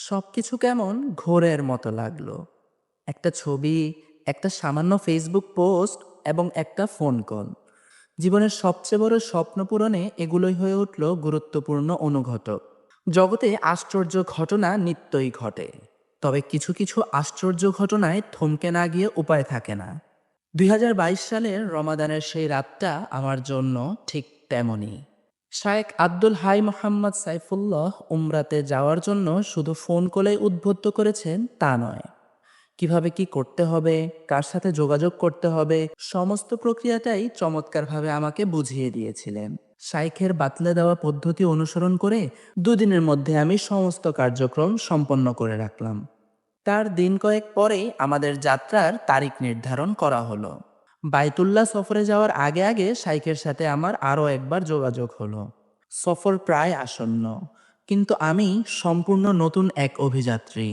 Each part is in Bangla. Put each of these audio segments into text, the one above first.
সবকিছু কেমন ঘোরের মতো লাগল। একটা ছবি, একটা সামান্য ফেসবুক পোস্ট এবং একটা ফোন কল জীবনের সবচেয়ে বড় স্বপ্ন পূরণে এগুলোই হয়ে উঠল গুরুত্বপূর্ণ অনুঘটক। জগতে আশ্চর্য ঘটনা নিত্যই ঘটে। তবে কিছু কিছু আশ্চর্য ঘটনায় থমকে না গিয়ে উপায় থাকে না। দুই হাজার বাইশ সালের রমাদানের সেই রাতটা আমার জন্য ঠিক তেমনই। শায়েক আব্দুল হাই মোহাম্মদ সাইফুল্লাহ উমরাতে যাওয়ার জন্য শুধু ফোন কলেই উদ্বুদ্ধ করেছেন তা নয়। কীভাবে কি করতে হবে, কার সাথে যোগাযোগ করতে হবে, সমস্ত প্রক্রিয়াটাই চমৎকারভাবে আমাকে বুঝিয়ে দিয়েছিলেন। শাইখের বাতলে দেওয়া পদ্ধতি অনুসরণ করে দুদিনের মধ্যে আমি সমস্ত কার্যক্রম সম্পন্ন করে রাখলাম। তার দিন কয়েক পরেই আমাদের যাত্রার তারিখ নির্ধারণ করা হলো। বাইতুল্লাহ সফরে যাওয়ার আগে আগে শাইখের সাথে আমার আরও একবার যোগাযোগ হলো। সফর প্রায় আসন্ন, কিন্তু আমি সম্পূর্ণ নতুন এক অভিযাত্রী।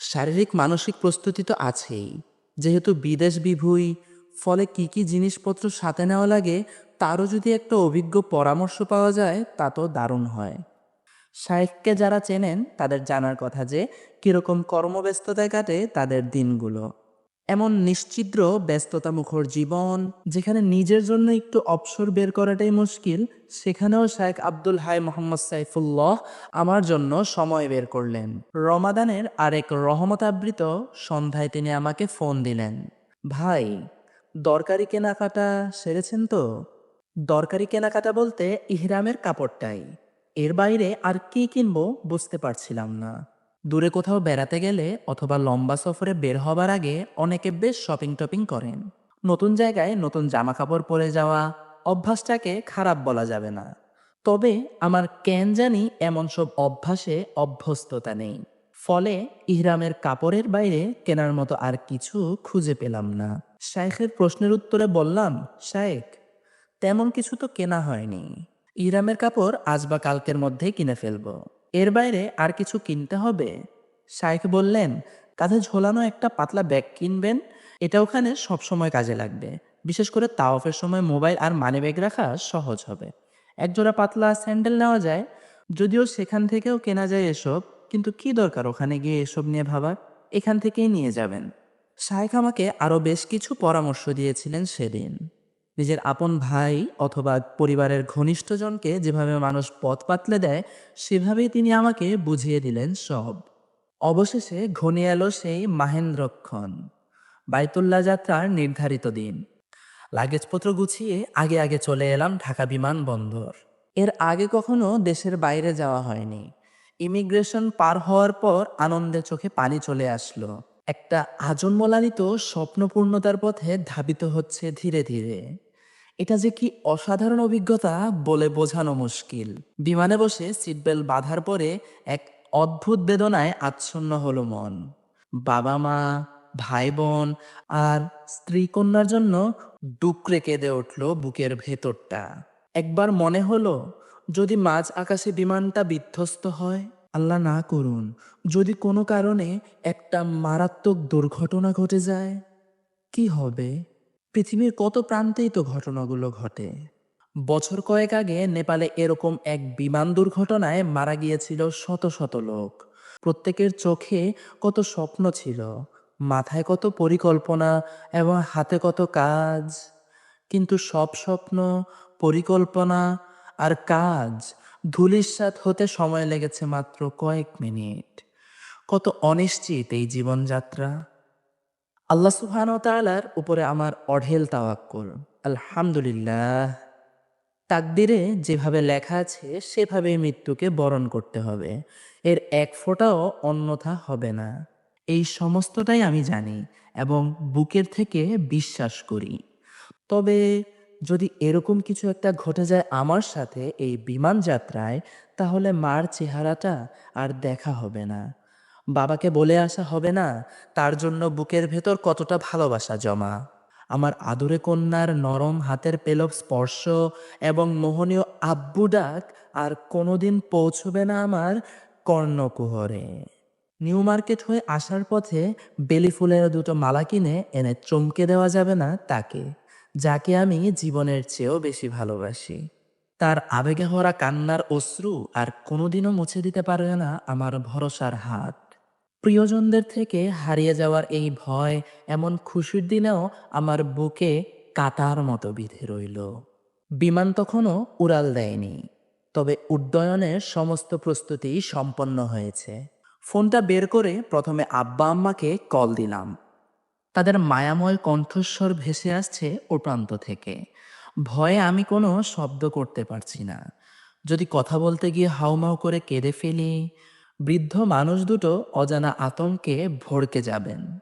শারীরিক মানসিক প্রস্তুতি তো আছেই। যেহেতু বিদেশ বিভুই, ফলে কি কি জিনিসপত্র সাথে নেওয়া লাগে, তারও যদি একটা অভিজ্ঞ পরামর্শ পাওয়া যায়, তা তো দারুণ হয়। শায়েখকে যারা চেনেন, তাদের জানার কথা যে, কীরকম কর্মব্যস্ততায় কাটে তাদের দিনগুলো। এমন নিশ্চিদ্র ব্যস্ততা মুখর জীবন যেখানে নিজের জন্য একটু অবসর বের করাটাই মুশকিল, সেখানেও শায়েখ আব্দুল হাই মোহাম্মদ সাইফুল্লাহ আমার জন্য সময় বের করলেন। রমাদানের আরেক রহমতাবৃত সন্ধ্যায় তিনি আমাকে ফোন দিলেন। ভাই, দরকারি কেনাকাটা সেরেছেন তো? দরকারি কেনাকাটা বলতে ইহরামের কাপড়টাই। এর বাইরে আর কি কিনবো বুঝতে পারছিলাম না। দূরে কোথাও বেড়াতে গেলে অথবা লম্বা সফরে বের হবার আগে অনেকে বেশ শপিং টপিং করেন। নতুন জায়গায় নতুন জামা কাপড় পরে যাওয়া অভ্যাসটাকে খারাপ বলা যাবে না। তবে আমার কেন জানি এমন সব অভ্যাসে অভ্যস্ততা নেই। ফলে ইহরামের কাপড়ের বাইরে কেনার মতো আর কিছু খুঁজে পেলাম না। শায়েখের প্রশ্নের উত্তরে বললাম, শায়েখ, তেমন কিছু তো কেনা হয়নি। ইহরামের কাপড় আজ বা কালকের মধ্যেই কিনে ফেলব। এর বাইরে আর কিছু কিনতে হবে? শায়েখ বললেন, কাঁধে ঝোলানো একটা পাতলা ব্যাগ কিনবেন। এটা ওখানে সবসময় কাজে লাগবে। বিশেষ করে তাওয়াফের সময় মোবাইল আর মানি ব্যাগ রাখা সহজ হবে। একজোড়া পাতলা স্যান্ডেল নেওয়া যায়। যদিও সেখান থেকেও কেনা যায় এসব, কিন্তু কি দরকার ওখানে গিয়ে এসব নিয়ে ভাবার? এখান থেকেই নিয়ে যাবেন। শায়েখ আমাকে আরও বেশ কিছু পরামর্শ দিয়েছিলেন সেদিন। নিজের আপন ভাই অথবা পরিবারের ঘনিষ্ঠজনকে যেভাবে মানুষ পথ পাতলে দেয়, সেভাবেই তিনি আমাকে বুঝিয়ে দিলেন সব। অবশেষে ঘনিয়ে এলো সেই মাহেন্দ্রক্ষণ, বাইতুল্লাহ যাত্রার নির্ধারিত দিন। লাগেজপত্র গুছিয়ে আগে আগে চলে এলাম ঢাকা বিমানবন্দর। এর আগে কখনো দেশের বাইরে যাওয়া হয়নি। ইমিগ্রেশন পার হওয়ার পর আনন্দে চোখে পানি চলে আসলো। একটা আজন্মলানিত স্বপ্নপূর্ণতার পথে ধাবিত হচ্ছে ধীরে ধীরে। এটা যে কি অসাধারণ অভিজ্ঞতা বলে বোঝানো মুশকিল। বিমানে বসে সিটবেল্ট বাঁধার পরে এক অদ্ভুত বেদনায় আচ্ছন্ন হলো মন। বাবা মা ভাই বোন আর স্ত্রী কন্যার জন্য ডুকরে কেঁদে উঠল বুকের ভেতরটা। একবার মনে হলো, যদি মাঝ আকাশে বিমানটা বিধ্বস্ত হয়, আল্লাহ না করুন, যদি কোনো কারণে একটা মারাত্মক দুর্ঘটনা ঘটে যায়, কি হবে? পৃথিবীর কত প্রান্তেই তো ঘটনাগুলো ঘটে। বছর কয়েক আগে নেপালে এরকম এক বিমান দুর্ঘটনায় মারা গিয়েছিল শত শত লোক। প্রত্যেকের চোখে কত স্বপ্ন ছিল, মাথায় কত পরিকল্পনা এবং হাতে কত কাজ। কিন্তু সব স্বপ্ন, পরিকল্পনা আর কাজ ধুলিস্বাদ হতে সময় লেগেছে মাত্র কয়েক মিনিট। কত অনিশ্চিত এই জীবনযাত্রা। আল্লাহ সুবহান তালার উপরে আমার অঢেল তাওয়াক্কুল। আলহামদুলিল্লাহ। তাকদিরে যেভাবে লেখা আছে সেভাবে মৃত্যুকে বরণ করতে হবে। এর এক ফোঁটাও অন্যথা হবে না। এই সমস্তটাই আমি জানি এবং বুকের থেকে বিশ্বাস করি। তবে যদি এরকম কিছু একটা ঘটে যায় আমার সাথে এই বিমান যাত্রায়, তাহলে মার চেহারাটা আর দেখা হবে না। বাবাকে বলে আসা হবে না, তার জন্য বুকের ভেতর কতটা ভালোবাসা জমা। আমার আদুরে কন্যার নরম হাতের পেলব স্পর্শ এবং মোহনীয় আব্বু ডাক আর কোনোদিন পৌঁছবে না আমার কর্ণকুহরে। নিউ মার্কেট হয়ে আসার পথে বেলি ফুলের দুটো মালা কিনে এনে চমকে দেওয়া যাবে না তাকে, যাকে আমি জীবনের চেয়েও বেশি ভালোবাসি। তার আবেগে ভরা কান্নার অশ্রু আর কোনোদিনও মুছে দিতে পারবে না আমার ভরসার হাত। প্রিয়জনদের থেকে হারিয়ে যাওয়ার এই ভয় এমন খুশির দিনেও আমার বুকে কাতার মতো বিধে রইল। বিমান তখনও উড়াল দেয়নি, তবে উড্ডয়নের সমস্ত প্রস্তুতি সম্পন্ন হয়েছে। ফোনটা বের করে প্রথমে আব্বা আম্মাকে কল দিলাম। তাদের মায়াময় কণ্ঠস্বর ভেসে আসছে ও প্রান্ত থেকে। ভয়ে আমি কোনো শব্দ করতে পারছি না। যদি কথা বলতে গিয়ে হাউমাউ করে কেঁদে ফেলি বৃদ্ধ মানুষ দুটো অজানা আতঙ্কে ভড়কে যাবেন।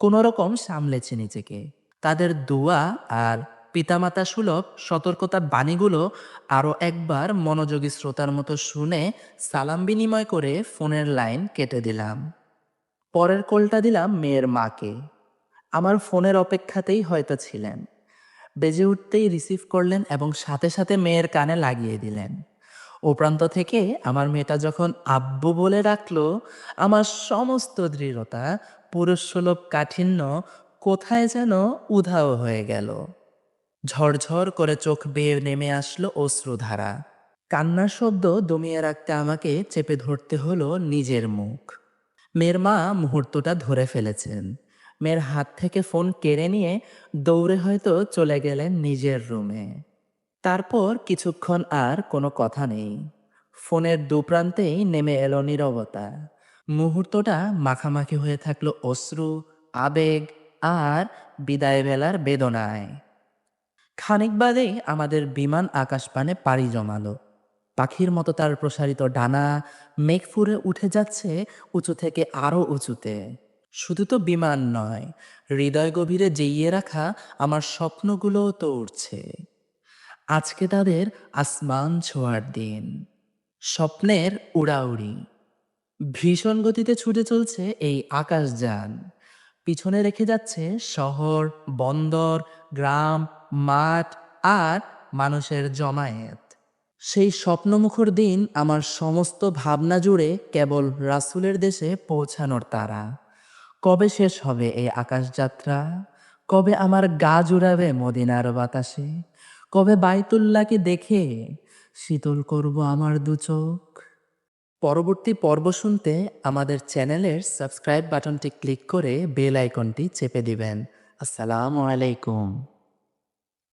কোনো রকম সামলেছে নিজেকে। তাদের দোয়া আর পিতামাতা সুলভ সতর্কতার বাণীগুলো আরও একবার মনোযোগী শ্রোতার মতো শুনে সালাম বিনিময় করে ফোনের লাইন কেটে দিলাম। পরের কলটা দিলাম মেয়ের মাকে। আমার ফোনের অপেক্ষাতেই হয়তো ছিলেন। বেজে উঠতেই রিসিভ করলেন এবং সাথে সাথে মেয়ের কানে লাগিয়ে দিলেন। ও প্রান্ত থেকে আমার মেয়েটা যখন আব্বু বলে ডাকলো, আমার সমস্ত দৃঢ়তা, পুরুষসুলভ কাঠিন্য কোথায় যেন উধাও হয়ে গেল। ঝরঝর করে চোখ বেয়ে নেমে আসলো অশ্রুধারা। কান্নার শব্দ দমিয়ে রাখতে আমাকে চেপে ধরতে হলো নিজের মুখ। মেয়ের মা মুহূর্তটা ধরে ফেলেছেন। মেয়ের হাত থেকে ফোন কেড়ে নিয়ে দৌড়ে হয়তো চলে গেলেন নিজের রুমে। তারপর কিছুক্ষণ আর কোনো কথা নেই। ফোনের দুপ্রান্তেই নেমে এলো নীরবতা। মুহূর্তটা মাখামাখি হয়ে থাকল অশ্রু, আবেগ আর বিদায় বেলার বেদনায়। খানিক বাদেই আমাদের বিমান আকাশপানে পাড়ি জমালো। পাখির মতো তার প্রসারিত ডানা মেঘ ফুরে উঠে যাচ্ছে উঁচু থেকে আরও উঁচুতে। শুধু তো বিমান নয়, হৃদয় গভীরে জেইয়ে রাখা আমার স্বপ্নগুলোও তো উঠছে আজকে তাদের আসমান ছোঁয়ার দিন। স্বপ্নের উড়াউড়ি। ভীষণ গতিতে ছুটে চলছে এই আকাশযান। পিছনে রেখে যাচ্ছে শহর, বন্দর, গ্রাম, মাঠ আর মানুষের জমায়েত। সেই স্বপ্নমুখর দিন আমার সমস্ত ভাবনা জুড়ে কেবল রাসুলের দেশে পৌঁছানোর তারা। কবে শেষ হবে এই আকাশযাত্রা? কবে আমার গা জুড়াবে মদিনার বাতাসে? কবে বাইতুল্লাকে দেখে শীতল করব আমার দু চোখ? পরবর্তী পর্ব শুনতে আমাদের চ্যানেলের সাবস্ক্রাইব বাটনটি ক্লিক করে বেল আইকনটি চেপে দিবেন। আসসালামু আলাইকুম।